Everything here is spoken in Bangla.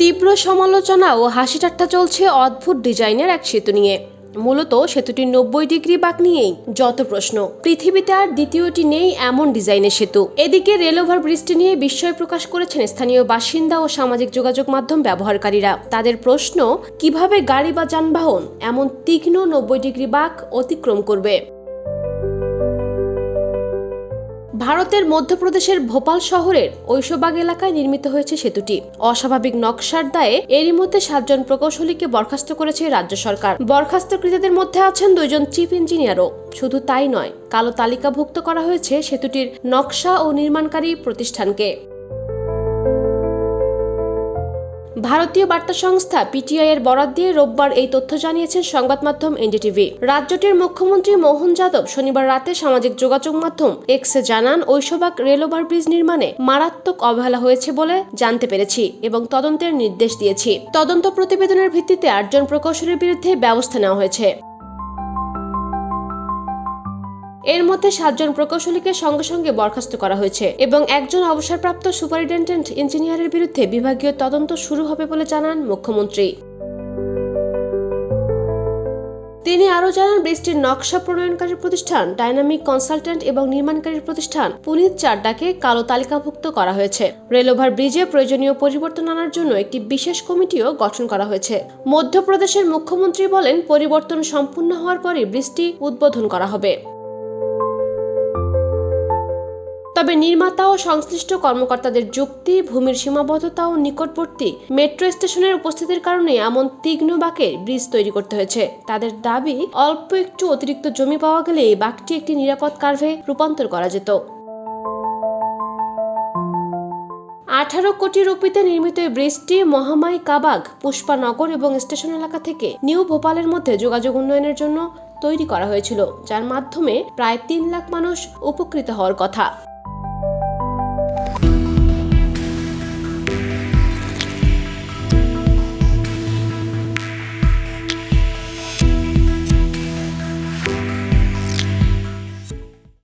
তীব্র সমালোচনা ও হাসি ঠাট্টা চলছে অদ্ভুত ডিজাইনের এক সেতু নিয়ে। মূলত সেতুটির নব্বই ডিগ্রি বাঁক নিয়েই যত প্রশ্ন। পৃথিবীতে আর দ্বিতীয়টি নেই এমন ডিজাইনের সেতু। এদিকে রেল ওভার ব্রিজটি নিয়ে বিস্ময় প্রকাশ করেছেন স্থানীয় বাসিন্দা ও সামাজিক যোগাযোগ মাধ্যম ব্যবহারকারীরা। তাদের প্রশ্ন, কীভাবে গাড়ি বা যানবাহন এমন তীক্ষ্ণ নব্বই ডিগ্রি বাঁক অতিক্রম করবে? ভারতের মধ্যপ্রদেশের ভোপাল শহরের ঐশবাগ এলাকায় নির্মিত হয়েছে সেতুটি। অস্বাভাবিক নকশার দায়ে এরই মধ্যে সাতজন প্রকৌশলীকে বরখাস্ত করেছে রাজ্য সরকার। বরখাস্তকৃতদের মধ্যে আছেন দুইজন চিফ ইঞ্জিনিয়ারও। শুধু তাই নয়, কালো তালিকাভুক্ত করা হয়েছে সেতুটির নকশা ও নির্মাণকারী প্রতিষ্ঠানকে। ভারতীয় বার্তা সংস্থা পিটিআই এর বরাত দিয়ে রোববার এই তথ্য জানিয়েছেন সংবাদ মাধ্যম এনডিটিভি। রাজ্যটির মুখ্যমন্ত্রী মোহন যাদব শনিবার রাতে সামাজিক যোগাযোগ মাধ্যম এক্সে জানান ঐশবাক রেলওভার ব্রিজ নির্মাণে মারাত্মক অবহেলা হয়েছে বলে জানতে পেরেছি এবং তদন্তের নির্দেশ দিয়েছি। তদন্ত প্রতিবেদনের ভিত্তিতে আটজন প্রকৌশলীর বিরুদ্ধে ব্যবস্থা নেওয়া হয়েছে। এর মধ্যে সাতজন প্রকৌশলীকে সঙ্গে সঙ্গে বরখাস্ত করা হয়েছে এবং একজন অবসরপ্রাপ্ত সুপারিনটেন্ডেন্ট ইঞ্জিনিয়ারের বিরুদ্ধে বিভাগীয় তদন্ত শুরু হবে বলে জানান মুখ্যমন্ত্রী। তিনি আরও জানান ব্রিজটির নকশা প্রণয়নকারী প্রতিষ্ঠান, ডাইনামিক কনসালট্যান্ট এবং নির্মাণকারী প্রতিষ্ঠান পুনিত চাড্ডাকে কালো তালিকাভুক্ত করা হয়েছে। রেলওভার ব্রিজে প্রয়োজনীয় পরিবর্তন আনার জন্য একটি বিশেষ কমিটিও গঠন করা হয়েছে। মধ্যপ্রদেশের মুখ্যমন্ত্রী বলেন, পরিবর্তন সম্পূর্ণ হওয়ার পরই ব্রিজটি উদ্বোধন করা হবে। তবে নির্মাতা ও সংশ্লিষ্ট কর্মকর্তাদের যুক্তি, ভূমির সীমাবদ্ধতা ও নিকটবর্তী মেট্রো স্টেশনের উপস্থিতির কারণে এমন তীক্ষ্ণ বাঁকের ব্রিজ তৈরি করতে হয়েছে। তাদের দাবি, অল্প একটু অতিরিক্ত জমি পাওয়া গেলে এই বাঁকটি একটি নিরাপদ কার্ভে রূপান্তর করা যেত। আঠারো কোটি রুপিতে নির্মিত এই ব্রিজটি মহামাই কাবাগ, পুষ্পানগর এবং স্টেশন এলাকা থেকে নিউ ভোপালের মধ্যে যোগাযোগ উন্নয়নের জন্য তৈরি করা হয়েছিল, যার মাধ্যমে প্রায় তিন লাখ মানুষ উপকৃত হওয়ার কথা।